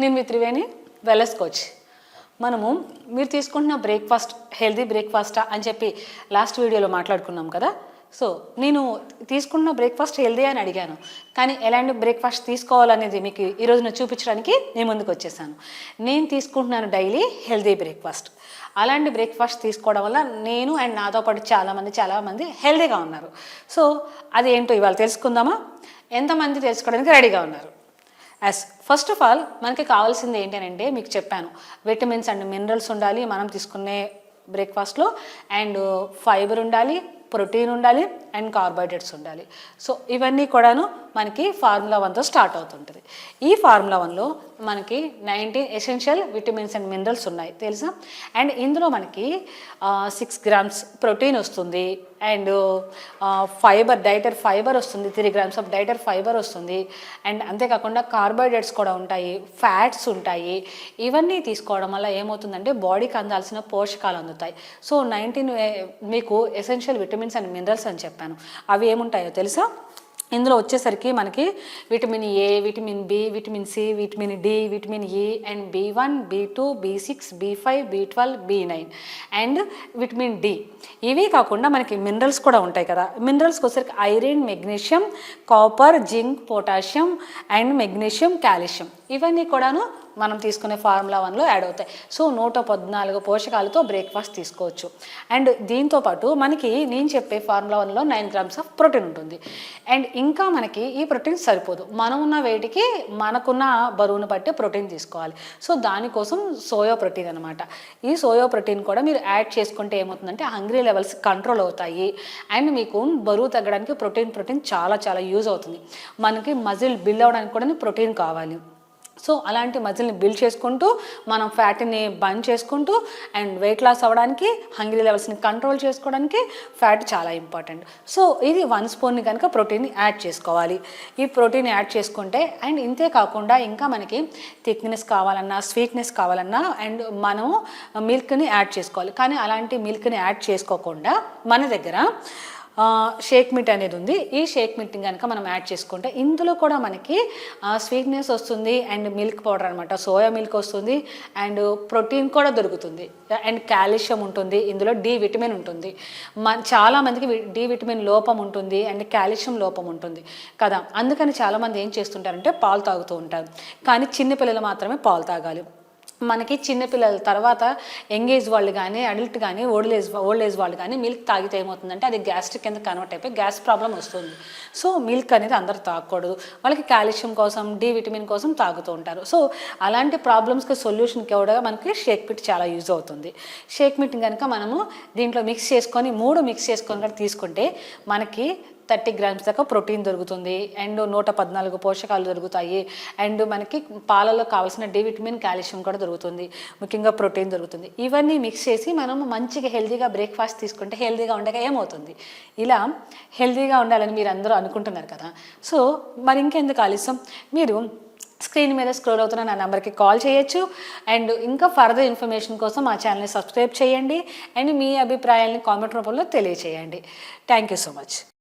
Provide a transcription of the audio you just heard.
నేను మీ త్రివేణి వెల్లస్ కోచ్ మనము మీరు తీసుకుంటున్న బ్రేక్ఫాస్ట్ హెల్దీ బ్రేక్ఫాస్టా అని చెప్పి లాస్ట్ వీడియోలో మాట్లాడుకున్నాం కదా. సో నేను తీసుకున్న బ్రేక్ఫాస్ట్ హెల్దీ అని అడిగాను. కానీ ఎలాంటి బ్రేక్ఫాస్ట్ తీసుకోవాలనేది మీకు ఈరోజు నేను చూపించడానికి నేను ముందుకు వచ్చేసాను. నేను తీసుకుంటున్నాను డైలీ హెల్దీ బ్రేక్ఫాస్ట్ అలాంటి బ్రేక్ఫాస్ట్ తీసుకోవడం వల్ల నేను అండ్ నాతో పాటు చాలామంది చాలామంది హెల్దీగా ఉన్నారు. సో అది ఏంటో ఇవాళ తెలుసుకుందామా? ఎంతమంది తెలుసుకోవడానికి రెడీగా ఉన్నారు? ఎస్ ఫస్ట్ ఆఫ్ ఆల్ మనకి కావాల్సింది ఏంటంటే మీకు చెప్పాను విటమిన్స్ అండ్ మినరల్స్ ఉండాలి మనం తీసుకునే బ్రేక్ఫాస్ట్లో అండ్ ఫైబర్ ఉండాలి ప్రోటీన్ ఉండాలి అండ్ కార్బోహైడ్రేట్స్ ఉండాలి. సో ఇవన్నీ కూడాను మనకి ఫార్ములా వన్తో స్టార్ట్ అవుతుంటుంది. ఈ ఫార్ములా వన్లో మనకి nineteen essential vitamins and minerals ఉన్నాయి తెలుసా? అండ్ ఇందులో మనకి సిక్స్ గ్రామ్స్ ప్రోటీన్ వస్తుంది అండ్ ఫైబర్ డైటర్ ఫైబర్ వస్తుంది three grams of dietary fibre వస్తుంది. అండ్ అంతేకాకుండా కార్బోహైడ్రేట్స్ కూడా ఉంటాయి ఫ్యాట్స్ ఉంటాయి. ఇవన్నీ తీసుకోవడం వల్ల ఏమవుతుందంటే బాడీకి అందాల్సిన పోషకాలు అందుతాయి. సో నైన్టీన్ మీకు ఎసెన్షియల్ విటమిన్స్ అండ్ మినరల్స్ అని చెప్పాను. అవి ఏముంటాయో తెలుసా? ఇందులో వచ్చేసరికి మనకి vitamin A vitamin B vitamin C vitamin D vitamin E and B one B two B six B five B twelve B nine and vitamin D. ఇవి కాకుండా మనకి మినరల్స్ కూడా ఉంటాయి కదా. మినరల్స్కి వచ్చేసరికి iron magnesium copper zinc potassium and magnesium calcium. ఇవన్నీ కూడాను మనం తీసుకునే ఫార్ములా వన్లో యాడ్ అవుతాయి. సో నూట పద్నాలుగు పోషకాలతో బ్రేక్ఫాస్ట్ తీసుకోవచ్చు. అండ్ దీంతో పాటు మనకి నేను చెప్పే ఫార్ములా వన్లో నైన్ గ్రామ్స్ ఆఫ్ ప్రోటీన్ ఉంటుంది. అండ్ ఇంకా మనకి ఈ ప్రోటీన్ సరిపోదు. మనం ఉన్న వెయిట్కి మనకున్న బరువును బట్టి ప్రోటీన్ తీసుకోవాలి. సో దానికోసం సోయా ప్రోటీన్ అనమాట ఈ సోయా ప్రోటీన్ కూడా మీరు యాడ్ చేసుకుంటే ఏమవుతుందంటే హంగ్రీ లెవెల్స్ కంట్రోల్ అవుతాయి. అండ్ మీకు బరువు తగ్గడానికి ప్రోటీన్ ప్రోటీన్ చాలా చాలా యూజ్ అవుతుంది. మనకి మజిల్ బిల్డ్ అవ్వడానికి కూడా ప్రోటీన్ కావాలి. సో అలాంటి మజిల్ని బిల్డ్ చేసుకుంటూ మనం ఫ్యాట్ని బంద్ చేసుకుంటూ అండ్ వెయిట్ లాస్ అవ్వడానికి హంగ్రీ లెవెల్స్ని కంట్రోల్ చేసుకోవడానికి ఫ్యాట్ చాలా ఇంపార్టెంట్. సో ఇది వన్ స్పూన్ని కనుక ప్రోటీన్ యాడ్ చేసుకోవాలి. ఈ ప్రోటీన్ యాడ్ చేసుకుంటే అండ్ ఇంతే కాకుండా ఇంకా మనకి థిక్నెస్ కావాలన్నా స్వీట్నెస్ కావాలన్నా అండ్ మనం మిల్క్ని యాడ్ చేసుకోవాలి. కానీ అలాంటి మిల్క్ని యాడ్ చేసుకోకుండా మన దగ్గర షేక్ మిట్ అనేది ఉంది. ఈ షేక్ మిట్ని కనుక మనం యాడ్ చేసుకుంటే ఇందులో కూడా మనకి స్వీట్నెస్ వస్తుంది అండ్ మిల్క్ పౌడర్ అనమాట సోయా మిల్క్ వస్తుంది అండ్ ప్రోటీన్ కూడా దొరుకుతుంది. అండ్ కాల్షియం ఉంటుంది. ఇందులో డి విటమిన్ ఉంటుంది. మన చాలామందికి డి విటమిన్ లోపం ఉంటుంది అండ్ కాల్షియం లోపం ఉంటుంది కదా. అందుకని చాలామంది ఏం చేస్తుంటారంటే పాలు తాగుతూ ఉంటారు. కానీ చిన్నపిల్లలు మాత్రమే పాలు తాగాలి. మనకి చిన్నపిల్లల తర్వాత యంగ్ ఏజ్ వాళ్ళు కానీ అడల్ట్ కానీ ఓల్డ్ ఏజ్ ఓల్డ్ ఏజ్ వాళ్ళు కానీ మిల్క్ తాగితే ఏమవుతుందంటే అది గ్యాస్ట్రిక్ కింద కన్వర్ట్ అయిపోయి గ్యాస్ ప్రాబ్లం వస్తుంది. సో మిల్క్ అనేది అందరు తాగకూడదు. వాళ్ళకి కాల్షియం కోసం డి విటమిన్ కోసం తాగుతూ ఉంటారు. సో అలాంటి ప్రాబ్లమ్స్కి సొల్యూషన్కి కూడా మనకి షేక్ మిట్ చాలా యూజ్ అవుతుంది. షేక్ మిట్ కనుక మనము దీంట్లో మిక్స్ చేసుకొని మూడు మిక్స్ చేసుకొని కూడా తీసుకుంటే మనకి థర్టీ గ్రామ్స్ దాకా ప్రోటీన్ దొరుకుతుంది. అండ్ నూట పద్నాలుగు పోషకాలు దొరుకుతాయి. అండ్ మనకి పాలలో కావాల్సిన డి విటమిన్ కాల్షియం కూడా దొరుకుతుంది. ముఖ్యంగా ప్రోటీన్ దొరుకుతుంది. ఇవన్నీ మిక్స్ చేసి మనం మంచిగా హెల్తీగా బ్రేక్ఫాస్ట్ తీసుకుంటే హెల్తీగా ఉండగా ఏమవుతుంది? ఇలా హెల్తీగా ఉండాలని మీరు అందరూ అనుకుంటున్నారు కదా. సో మరి ఇంకెందుకు ఆలస్యం? మీరు స్క్రీన్ మీద స్క్రోల్ అవుతున్న నా నెంబర్కి కాల్ చేయొచ్చు. అండ్ ఇంకా ఫర్దర్ ఇన్ఫర్మేషన్ కోసం మా ఛానల్ని సబ్స్క్రైబ్ చేయండి. అండ్ మీ అభిప్రాయాల్ని కామెంట్ రూపంలో తెలియచేయండి. Thank you so much.